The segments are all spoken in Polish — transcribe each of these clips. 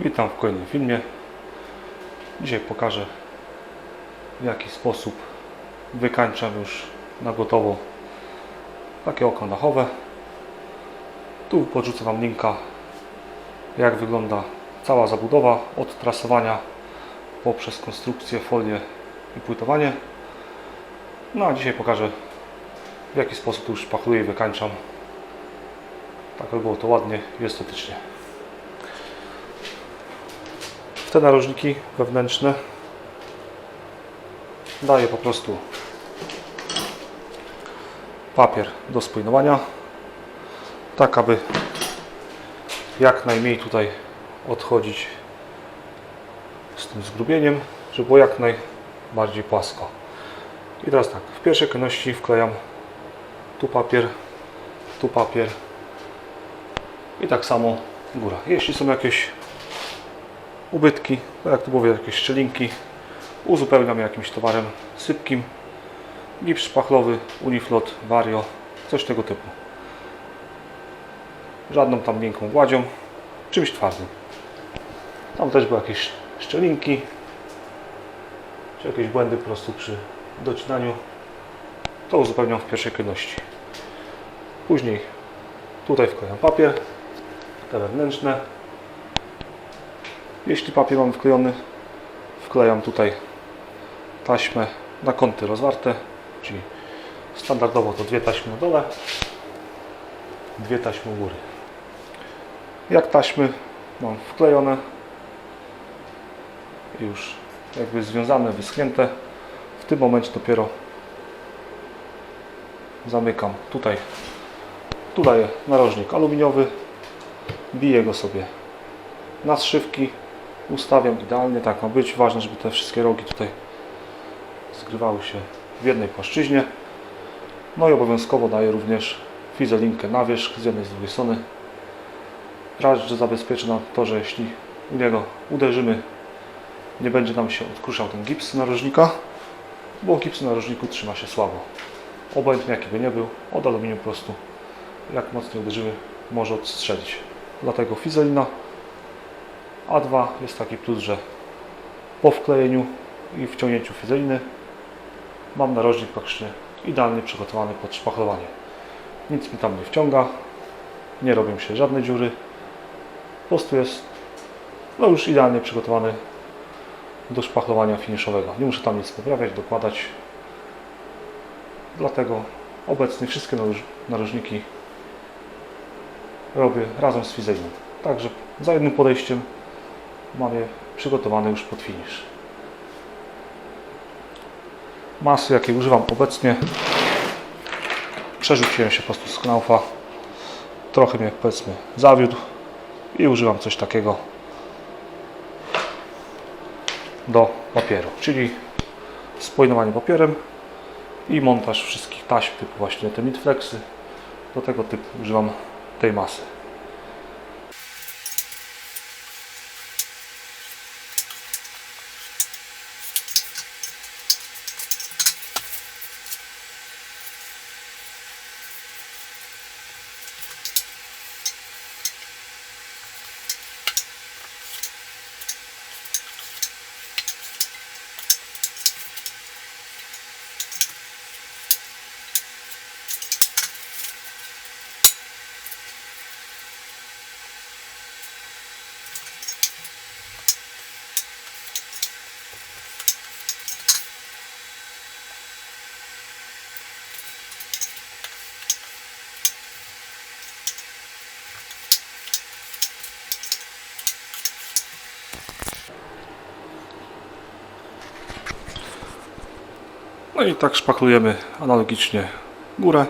Witam w kolejnym filmie. Dzisiaj pokażę w jaki sposób wykańczam już na gotowo takie okno dachowe. Tu podrzucę Wam linka jak wygląda cała zabudowa od trasowania poprzez konstrukcję, folię i płytowanie. No a dzisiaj pokażę w jaki sposób już szpachluję i wykańczam tak aby było to ładnie i estetycznie. W te narożniki wewnętrzne daję po prostu papier do spojnowania tak aby jak najmniej tutaj odchodzić z tym zgrubieniem, żeby było jak najbardziej płasko. I teraz tak, w pierwszej kolejności wklejam tu papier, tu papier i tak samo góra. Jeśli są jakieś ubytki, tak jak tu mówię, jakieś szczelinki, uzupełniam jakimś towarem sypkim, gips szpachlowy, uniflot, vario, coś tego typu. Żadną tam miękką gładzią, czymś twardym. Tam też były jakieś szczelinki, czy jakieś błędy po prostu przy docinaniu. To uzupełniam w pierwszej kolejności. Później tutaj wklejam papier, te wewnętrzne. Jeśli papier mam wklejony, wklejam tutaj taśmę na kąty rozwarte, czyli standardowo to dwie taśmy na dole, dwie taśmy u góry. Jak taśmy mam wklejone, już jakby związane, wyschnięte, w tym momencie dopiero zamykam tutaj, tu daję narożnik aluminiowy, biję go sobie na zszywki, ustawiam idealnie, tak ma być, ważne, żeby te wszystkie rogi tutaj zgrywały się w jednej płaszczyźnie. No i obowiązkowo daję również fizelinkę na wierzch z jednej z drugiej strony. Raz, że zabezpieczy nam to, że jeśli u niego uderzymy, nie będzie nam się odkruszał ten gips narożnika, bo gips na narożniku trzyma się słabo. Obojętnie jaki by nie był, od aluminium po prostu jak mocno uderzymy, może odstrzelić. Dlatego fizelina. A dwa jest taki plus, że po wklejeniu i wciągnięciu fizeliny mam narożnik praktycznie idealnie przygotowany pod szpachlowanie. Nic mi tam nie wciąga, nie robią się żadne dziury. Po prostu jest no już idealnie przygotowany do szpachlowania finiszowego. Nie muszę tam nic poprawiać, dokładać. Dlatego obecnie wszystkie naroż- narożniki robię razem z fizeliną. Także za jednym podejściem mam je przygotowane już pod finish. Masy jakie używam obecnie przerzuciłem się po prostu z knaufa. Trochę mnie powiedzmy zawiódł i używam coś takiego do papieru, czyli spojnowanie papierem i montaż wszystkich taśm typu właśnie te midflexy. Do tego typu używam tej masy. No i tak szpachlujemy analogicznie górę.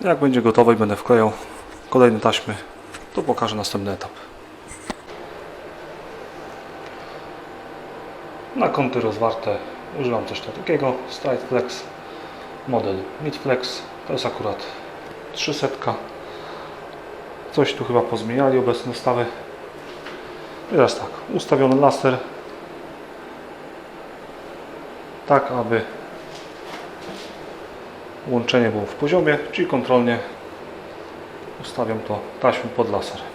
Jak będzie gotowe i będę wklejał kolejne taśmy, to pokażę następny etap. Na kąty rozwarte używam coś takiego, Stride Flex, model Midflex, to jest akurat 300. Coś tu chyba pozmieniali obecne dostawy. I teraz tak, ustawiony laser tak aby łączenie było w poziomie, czyli kontrolnie ustawiam to taśmą pod laser.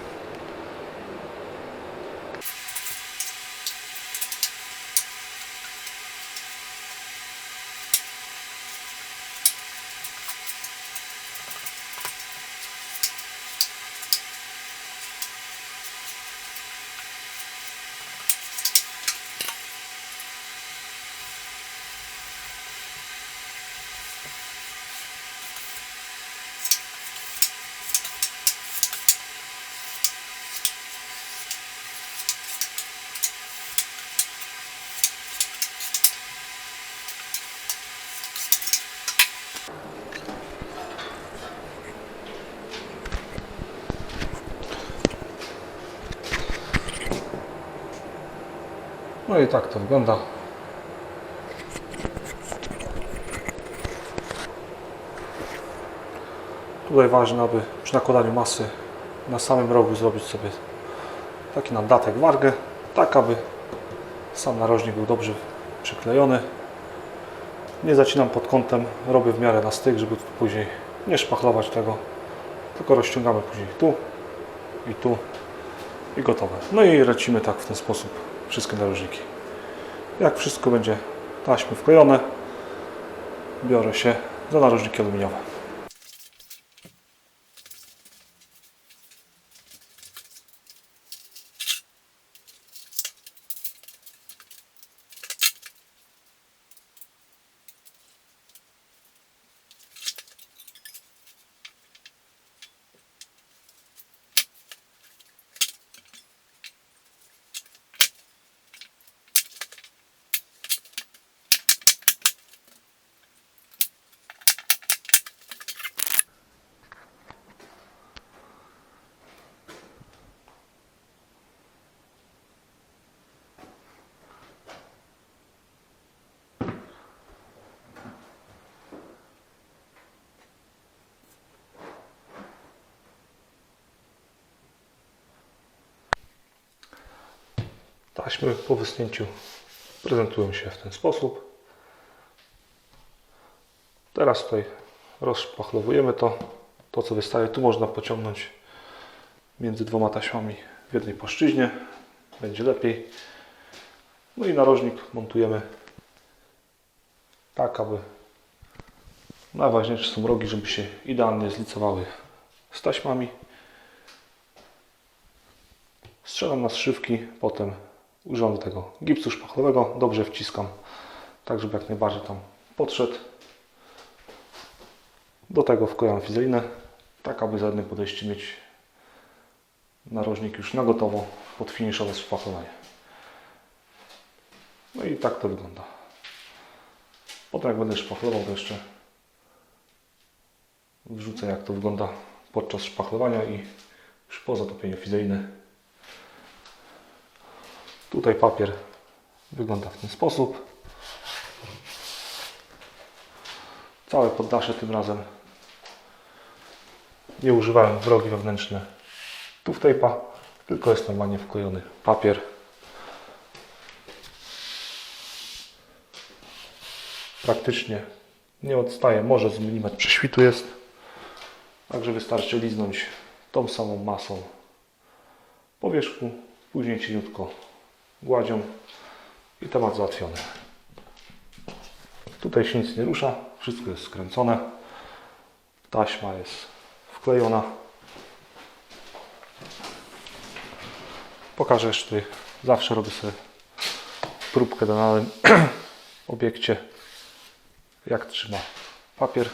I tak to wygląda. Tutaj ważne, aby przy nakładaniu masy na samym rogu zrobić sobie taki nadatek wargę, tak aby sam narożnik był dobrze przyklejony. Nie zacinam pod kątem, robię w miarę na styk, żeby później nie szpachlować tego, tylko rozciągamy później tu i tu i gotowe. No i lecimy tak w ten sposób wszystkie narożniki. Jak wszystko będzie taśmy wklejone, biorę się za narożniki aluminiowe. Taśmy po wysunięciu prezentują się w ten sposób. Teraz tutaj rozszpachlowujemy to, to co wystaje. Tu można pociągnąć między dwoma taśmami w jednej płaszczyźnie. Będzie lepiej. No i narożnik montujemy tak, aby najważniejsze są rogi, żeby się idealnie zlicowały z taśmami. Strzelam na zszywki, potem używam do tego gipsu szpachlowego, dobrze wciskam, tak żeby jak najbardziej tam podszedł. Do tego wklejam fizelinę, tak aby za jednym podejściem mieć narożnik już na gotowo pod finiszowe szpachlowanie. No i tak to wygląda. Potem jak będę szpachlował, to jeszcze wrzucę jak to wygląda podczas szpachlowania i już po zatopieniu fizeliny Tutaj papier wygląda w ten sposób. Całe poddasze tym razem nie używałem wrogi wewnętrzne tu w tape'a, tylko jest normalnie wklejony papier. Praktycznie nie odstaje, może z milimetr prześwitu jest. Także wystarczy liznąć tą samą masą po wierzchu, później cieniutko gładzią i temat załatwiony. Tutaj się nic nie rusza, wszystko jest skręcone. Taśma jest wklejona. Pokażę jeszcze zawsze robię sobie próbkę na danym obiekcie, jak trzyma papier.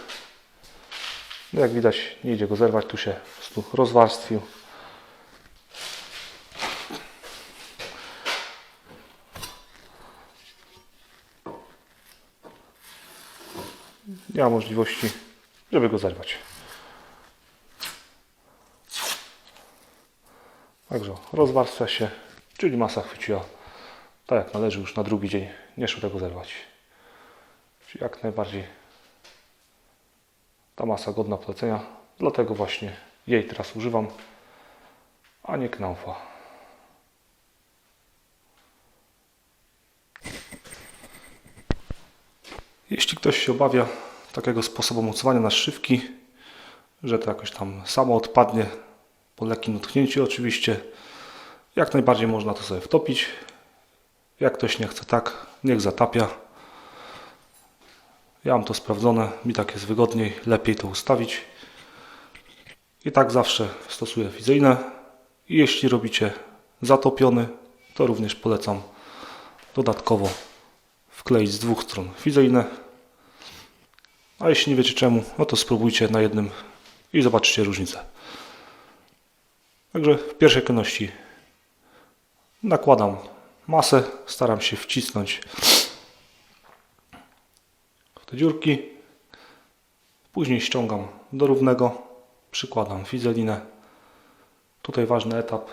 No jak widać nie idzie go zerwać, tu się rozwarstwił. Nie ma możliwości, żeby go zerwać. Także rozwarstwia się, czyli masa chwyciła tak jak należy już na drugi dzień. Nie szło tego zerwać. Czyli jak najbardziej ta masa godna polecenia. Dlatego właśnie jej teraz używam, a nie knaufa. Jeśli ktoś się obawia takiego sposobu mocowania na szywki, że to jakoś tam samo odpadnie po lekkim dotknięciu oczywiście. Jak najbardziej można to sobie wtopić. Jak ktoś nie chce tak, niech zatapia. Ja mam to sprawdzone, mi tak jest wygodniej, lepiej to ustawić. I tak zawsze stosuję fizyjne. Jeśli robicie zatopiony, to również polecam dodatkowo wkleić z dwóch stron fizyjne a jeśli nie wiecie czemu, no to spróbujcie na jednym i zobaczycie różnicę. Także w pierwszej kolejności nakładam masę, staram się wcisnąć w te dziurki. Później ściągam do równego, przykładam fizelinę. Tutaj ważny etap,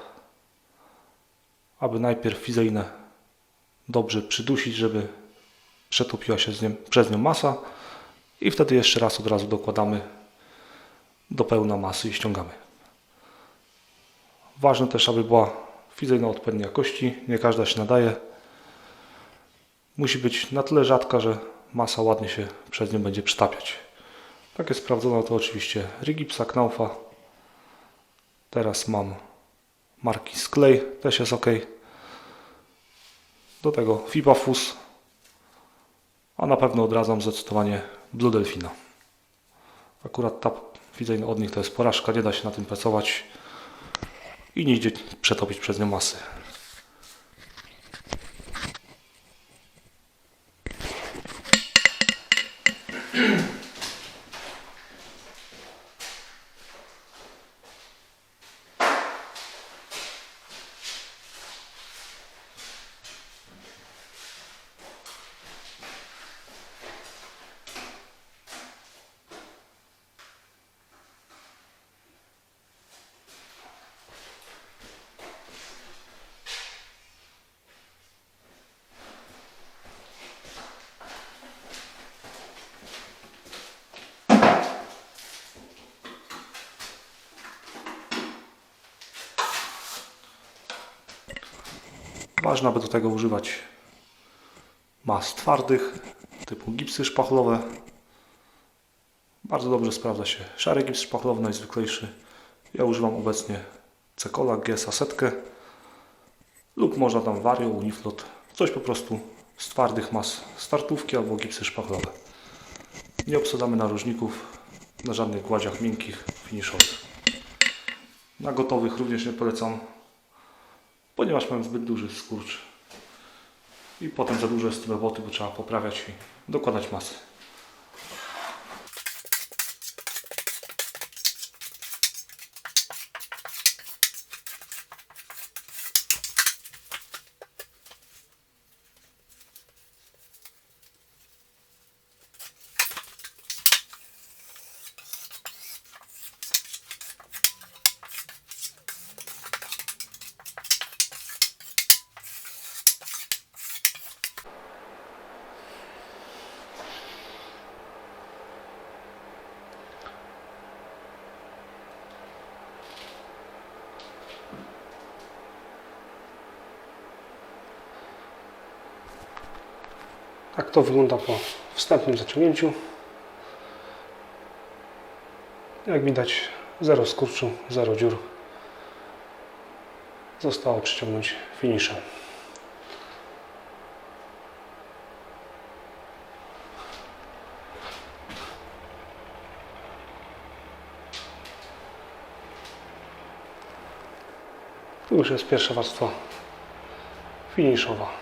aby najpierw fizelinę dobrze przydusić, żeby przetopiła się nią, przez nią masa i wtedy jeszcze raz od razu dokładamy do pełna masy i ściągamy. Ważne też, aby była fizyjna odpowiedniej jakości, nie każda się nadaje. Musi być na tyle rzadka, że masa ładnie się przez nią będzie przetapiać. Takie sprawdzone to oczywiście Rigipsa, Knaufa. Teraz mam marki Sklej, też jest ok. Do tego Fibafus, a na pewno odradzam zdecydowanie Blue Delfina. Akurat ta fizyjna od nich to jest porażka, nie da się na tym pracować i nie idzie przetopić przez nią masy. Ważne, aby do tego używać mas twardych, typu gipsy szpachlowe. Bardzo dobrze sprawdza się szary gips szpachlowy, najzwyklejszy. Ja używam obecnie Cekola GSA setkę lub można tam Vario, Uniflot, coś po prostu z twardych mas startówki albo gipsy szpachlowe. Nie obsadzamy narożników na żadnych gładziach miękkich, finiszowych. Na gotowych również nie polecam ponieważ mają zbyt duży skurcz i potem za dużo jest roboty, bo trzeba poprawiać i dokładać masy. Tak to wygląda po wstępnym zaciągnięciu. Jak widać, zero skurczu, zero dziur. Zostało przyciągnąć finiszem. Tu już jest pierwsza warstwa finiszowa.